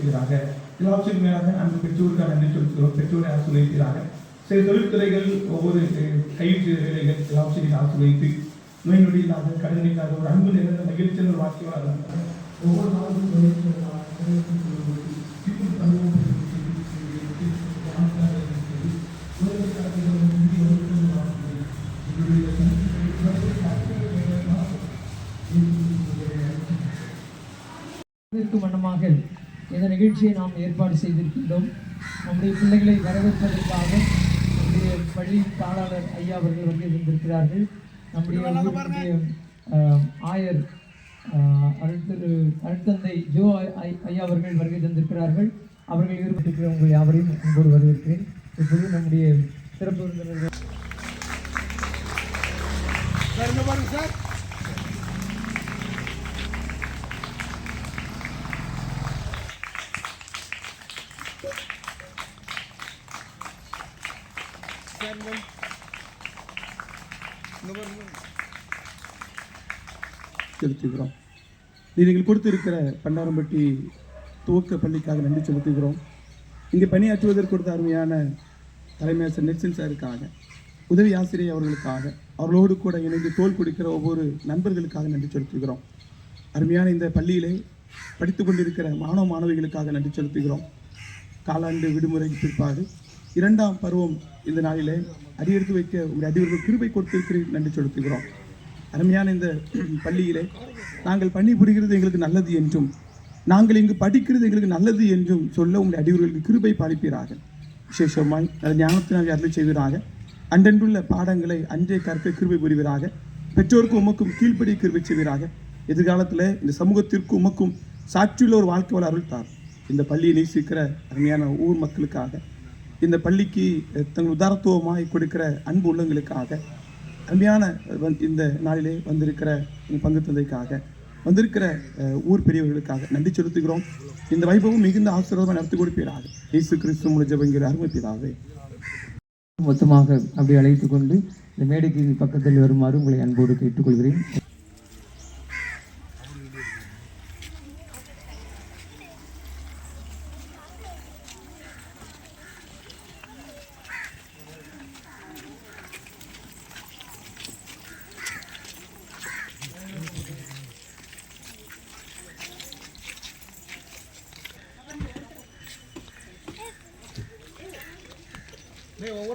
பேசுகிறாங்க எல்லாவற்றிற்கும் மேலாக அந்த பெற்றோருக்காக நன்றி சொல்கிறோம் பெற்றோரை ஆசிர்வதிக்கிறாங்க. சில தொழில்துறைகள் ஒவ்வொரு கைவிட்டு வேலைகள் எல்லாவற்றையும் ஆசிர்வதித்து நோய் நொடி இல்லாத கடன் இல்லாத ஒரு அன்பு நிறைந்த மகிழ்ச்சியான ஒரு வாழ்க்கையாக ஒவ்வொரு நாளும் இருக்கும் வண்ணமாக இந்த நிகழ்ச்சியை நாம் ஏற்பாடு செய்திருக்கின்றோம். நம்முடைய பிள்ளைகளை வரவேற்பதற்காக நம்முடைய பள்ளி தாளாளர் ஐயா அவர்கள் வந்து இருந்திருக்கிறார்கள். நம்முடைய ஆயர் ஆஹ், அருட்திரு அருட்தந்தை ஜோ ஐயா அவர்கள் வருகை தந்திருக்கிறார்கள். அவர்கள் ஈடுபட்டிருக்கிற உங்கள் யாவரையும் அன்போடு வரவேற்கிறேன். இப்பொழுது நம்முடைய சிறப்பு விருந்தினர்கள். செலுத்துகிறோம். நீங்கள் கொடுத்திருக்கிற பண்டாரம்பட்டி துவக்க பள்ளிக்காக நன்றி செலுத்துகிறோம். இங்கே பணியாற்றுவதற்கு கொடுத்த அருமையான தலைமையாசர் நெட்சன் சாருக்காக உதவி ஆசிரியர் அவர்களுக்காக அவர்களோடு கூட இணைந்து தோல் கொடுக்கிற ஒவ்வொரு நண்பர்களுக்காக நன்றி செலுத்துகிறோம். அருமையான இந்த பள்ளியிலே படித்து கொண்டிருக்கிற மாணவ மாணவிகளுக்காக நன்றி செலுத்துகிறோம். காலாண்டு விடுமுறை பிற்பாடு இரண்டாம் பருவம் இந்த நாளிலே அடியெடுத்து வைக்க உங்களுடைய அதிபர்கள் கிருபை கொடுத்திருக்கிறீர் நன்றி செலுத்துகிறோம். அருமையான இந்த பள்ளியிலே நாங்கள் பணிபுரிகிறது எங்களுக்கு நல்லது என்றும் நாங்கள் இங்கு படிக்கிறது எங்களுக்கு நல்லது என்றும் சொல்ல உங்களுடைய அடிவர்களுக்கு கிருபை பாலிப்பீராக. விசேஷமாய் நல்ல ஞானத்தினால் அருளை செய்வீராக. அன்றென்றுள்ள பாடங்களை அன்றே கற்க கிருபை புரிவீராக. பெற்றோருக்கும் உமக்கும் கீழ்ப்படி கிருபை செய்வீராக. எதிர்காலத்தில் இந்த சமூகத்திற்கும் உமக்கும் சாட்சியுள்ள ஒரு வாழ்க்கை வள அருள்தார். இந்த பள்ளியை நேசிக்கிற அருமையான ஊர் மக்களுக்காக இந்த பள்ளிக்கு தங்கள் உதாரத்துவமாய் கொடுக்கிற அன்பு உள்ளங்களுக்காக அருமையான இந்த நாளிலே வந்திருக்கிற பங்கு தந்தைக்காக வந்திருக்கிற ஊர் பெரியவர்களுக்காக நன்றி செலுத்துகிறோம். இந்த வைபவம் மிகுந்த ஆசீர்வாதமாக நடத்தி கொடுப்பீராக. இயேசு கிறிஸ்து முடிஞ்சவங்கிற ஜெபங்கிற அருமைப்பீராகவே மொத்தமாக அப்படி அழைத்து கொண்டு இந்த மேடைக்கு பக்கத்தில் வருமாறு உங்களை அன்போடு கேட்டுக்கொள்கிறேன்.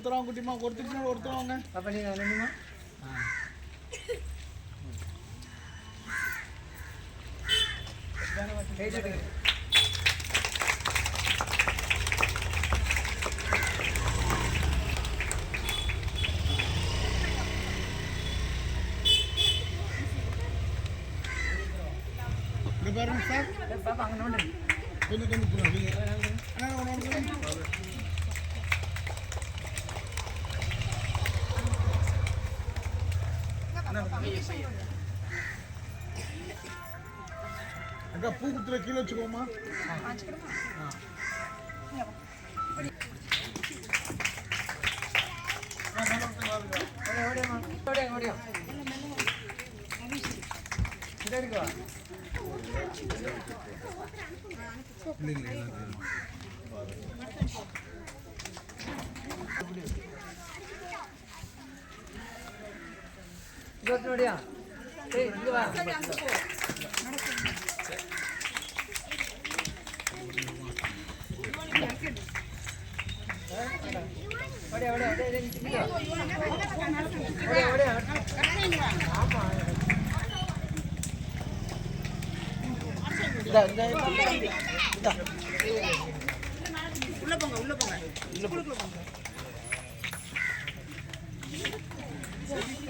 ஒவ்வொருத்தரும் குட்டிமா ஒருத்தர் ஒருத்தரவங்க அப்ப நீங்க நின்னுமா அக்கா பூ குத்துற கீழே வச்சுக்கோமா? நோடியா ஏய் இங்க வா. ஓடியா ஓடியா ஓடியா டேய் நிக்கியா ஓடியா ஓடியா ஆமா இதா இந்த இதா ஓடியா ஓடியா ஓடியா அங்க வா அங்க திரும்பி டேய் அங்க திரும்பி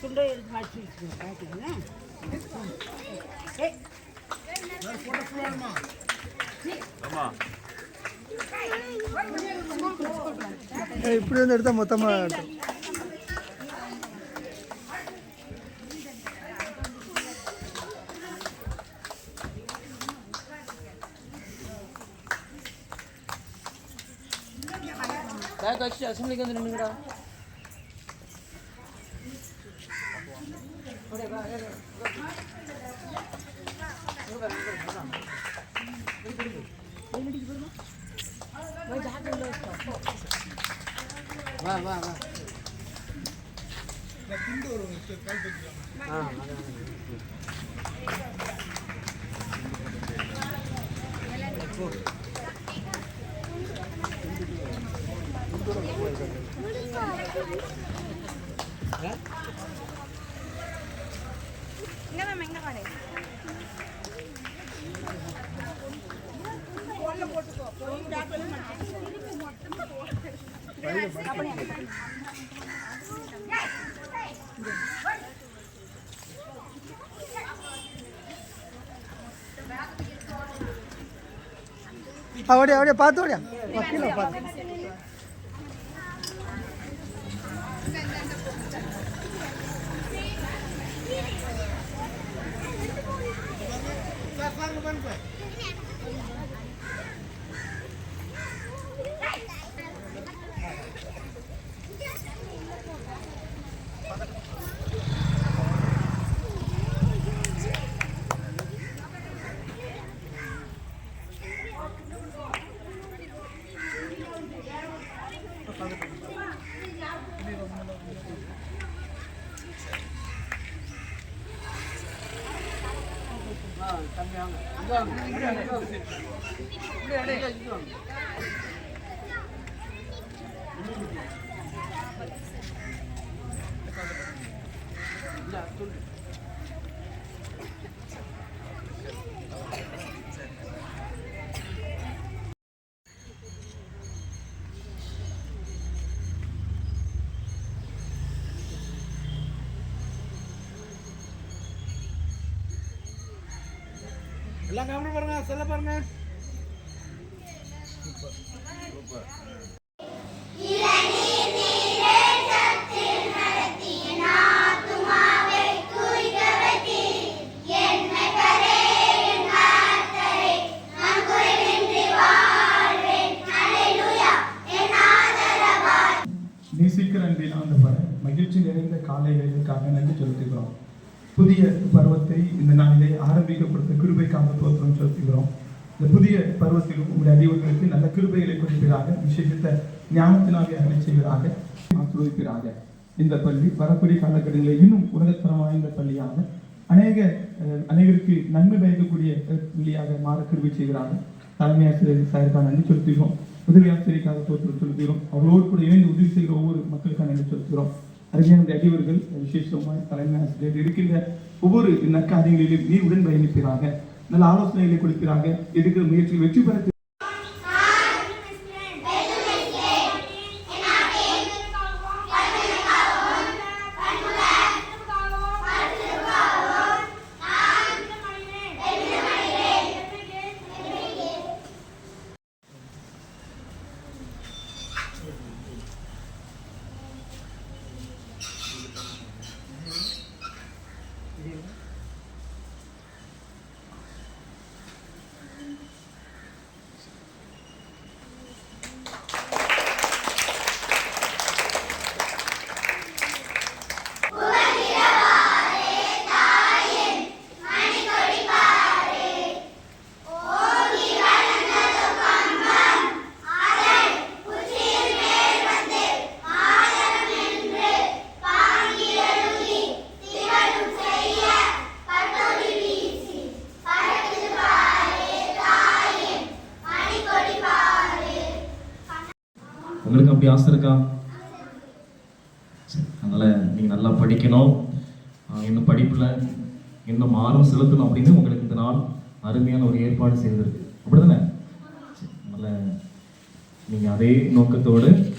துண்டை எடுத்து மடிச்சு வச்சுக்கோ பார்த்தீங்கன்னா ஏய் போட்டோ ஃபுல்லாக இப்படி வந்து எடுத்தால் மொத்தமாக பேக் வச்சு அசம்பிளிக்கு வந்து நின்றுங்கடா வா வா வா. இங்க அப்படியே அப்படியே பார்த்து ஓடியா கீழே பார்த்து 一个一个个一个。எல்லாம் கவனம் பாருங்க செல்ல பாருங்க. நேசிக்கிற அன்பில் ஆண்டவர் மகிழ்ச்சி நிறைந்த காலை வேலைக்காக நன்றி செலுத்துகிறோம் புதிய பருவத்தை இந்த நாளிலே ஆரம்பிக்க கொடுத்த கிருபைக்காக தோற்றம் செலுத்துகிறோம். இந்த புதிய பருவத்திலும் உங்களுடைய அறிவுகளுக்கு நல்ல கிருபைகளை கொடுப்பீராக விசேஷித்த ஞானத்தினாலே அருளை செய்வதாக ஆசீர்வதிப்பீராக. இந்த பள்ளி வரக்கூடிய காலகட்டங்களில் இன்னும் உலகத்தரம் வாய்ந்த பள்ளியாக அநேக அனைவருக்கு அநேகருக்கு நன்மை பயக்கக்கூடிய பள்ளியாக மாற கிருபை செய்கிறாங்க தலைமை ஆசிரியர் சாருக்காக நன்றி செலுத்துகிறோம். உதவி ஆசிரியருக்காக தோற்றம் செலுத்துகிறோம். அவர்களோடு கூட இணைந்து உதவி செய்கிற ஒவ்வொரு மக்களுக்காக நன்றி செலுத்துகிறோம். அருமையான அடிவர்கள் விசேஷமாய் தலைமை ஆசிரியர் இருக்கின்ற ஒவ்வொரு நற்காரியங்களிலும் நீ உடன் பயணிப்பீராக நல்ல ஆலோசனைகளை கொடுப்பீராக எடுக்கிற முயற்சியில் வெற்றி பெற உங்களுக்கு அப்படி ஆசை இருக்கா? சரி, அதனால நீங்க நல்லா படிக்கணும். இன்னும் படிப்புல இன்னும் ஆர்வம் செலுத்தணும் அப்படின்னு உங்களுக்கு இந்த நாள் அருமையான ஒரு ஏற்பாடு செய்திருக்கு. அப்படிதானே? சரி, அதனால நீங்க அதே நோக்கத்தோடு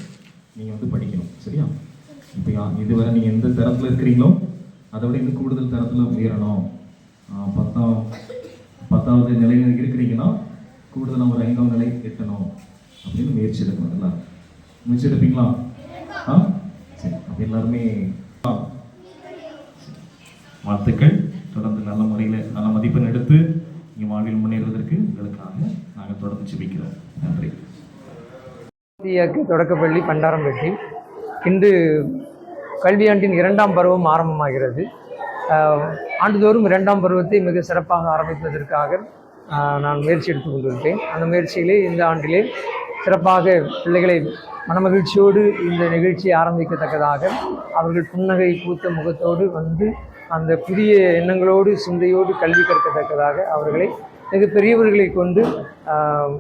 நீங்க வந்து படிக்கணும். சரியா? இப்போ யா- இதுவரை நீங்க எந்த தரத்துல இருக்கிறீங்களோ அதை விட இன்னும் கூடுதல் தரத்துல உயரணும். பத்தாம் பத்தாவது நிலையில் இருக்கிறீங்கன்னா கூடுதல் நம்ம ஒரு ஐந்தாம் நிலை எட்டணும் அப்படின்னு முயற்சி எடுக்கணும் நல்லா முடிச்சு எடுப்பீங்களா ஆ? சரி அப்போ எல்லாருமே வாழ்த்துக்கள். தொடர்ந்து நல்ல முறையில் நல்ல மதிப்பெண் எடுத்து நீங்கள் வாழ்வில் முன்னேறுவதற்கு உங்களுக்காக நாங்கள் தொடர்ந்து ஜெபிக்கிறோம் நன்றி. இந்தியாவுக்கு தொடக்கப்பள்ளி பண்டாரம்பட்டி இன்று கல்வியாண்டின் இரண்டாம் பருவம் ஆரம்பமாகிறது. ஆண்டுதோறும் இரண்டாம் பருவத்தை மிக சிறப்பாக ஆரம்பிப்பதற்காக நான் முயற்சி எடுத்துக் கொண்டிருக்கேன் அந்த முயற்சியிலே இந்த ஆண்டிலே சிறப்பாக பிள்ளைகளை மனமகிழ்ச்சியோடு இந்த நிகழ்ச்சியை ஆரம்பிக்கத்தக்கதாக அவர்கள் புன்னகை பூத்த முகத்தோடு வந்து அந்த புதிய எண்ணங்களோடு சிந்தையோடு கல்வி கற்கத்தக்கதாக அவர்களை மிக பெரியவர்களை கொண்டு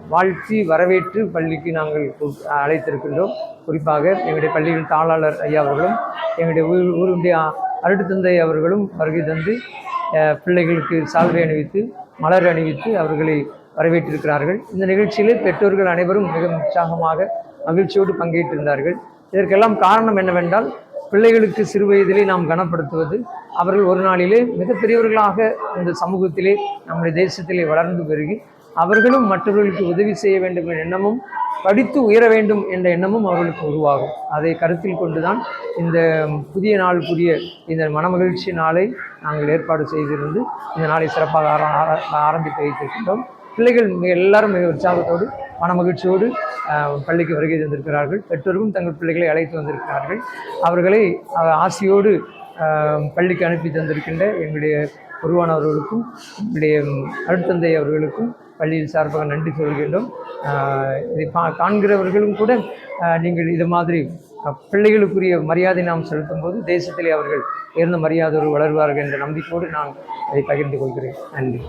வாழ்த்தி வரவேற்று பள்ளிக்கு நாங்கள் அழைத்திருக்கின்றோம். குறிப்பாக எங்களுடைய பள்ளியின் தாளாளர் ஐயா அவர்களும் எங்களுடைய ஊர் ஊருடைய அருட்டுத்தந்தை அவர்களும் வருகை தந்து பிள்ளைகளுக்கு சால்வை அணிவித்து மலர் அணிவித்து அவர்களை வரவேற்றிருக்கிறார்கள். இந்த நிகழ்ச்சியிலே பெற்றோர்கள் அனைவரும் மிக உற்சாகமாக மகிழ்ச்சியோடு பங்கேற்றிருந்தார்கள். இதற்கெல்லாம் காரணம் என்னவென்றால் பிள்ளைகளுக்கு சிறு வயதிலே நாம் கனப்படுத்துவது அவர்கள் ஒரு நாளிலே மிகப்பெரியவர்களாக இந்த சமூகத்திலே நம்முடைய தேசத்திலே வளர்ந்து பெருகி அவர்களும் மற்றவர்களுக்கு உதவி செய்ய வேண்டும் என்ற எண்ணமும் படித்து உயர வேண்டும் என்ற எண்ணமும் அவர்களுக்கு உருவாகும். அதை கருத்தில் கொண்டுதான் இந்த புதிய நாள் புதிய இந்த மனமகிழ்ச்சி நாளை நாங்கள் ஏற்பாடு செய்திருந்து இந்த நாளை சிறப்பாக ஆர- ஆரம்பித்து வைத்திருக்கின்றோம். பிள்ளைகள் எல்லாரும் மிக உற்சாகத்தோடு மனமகிழ்ச்சியோடு பள்ளிக்கு வருகை தந்திருக்கிறார்கள். பெற்றோரும் தங்கள் பிள்ளைகளை அழைத்து வந்திருக்கிறார்கள். அவர்களை ஆசையோடு பள்ளிக்கு அனுப்பி தந்திருக்கின்ற எங்களுடைய உருவானவர்களுக்கும் எங்களுடைய அருட்தந்தை அவர்களுக்கும் பள்ளியில் சார்பாக நன்றி சொல்கின்றோம். இதை பா காண்கிறவர்களும் கூட நீங்கள் இது மாதிரி பிள்ளைகளுக்குரிய மரியாதை நாம் செலுத்தும் போது தேசத்திலே அவர்கள் உயர்ந்த மரியாதையோடு வளர்வார்கள் என்ற நம்பிக்கையோடு நான் அதை பகிர்ந்து கொள்கிறேன். நன்றி.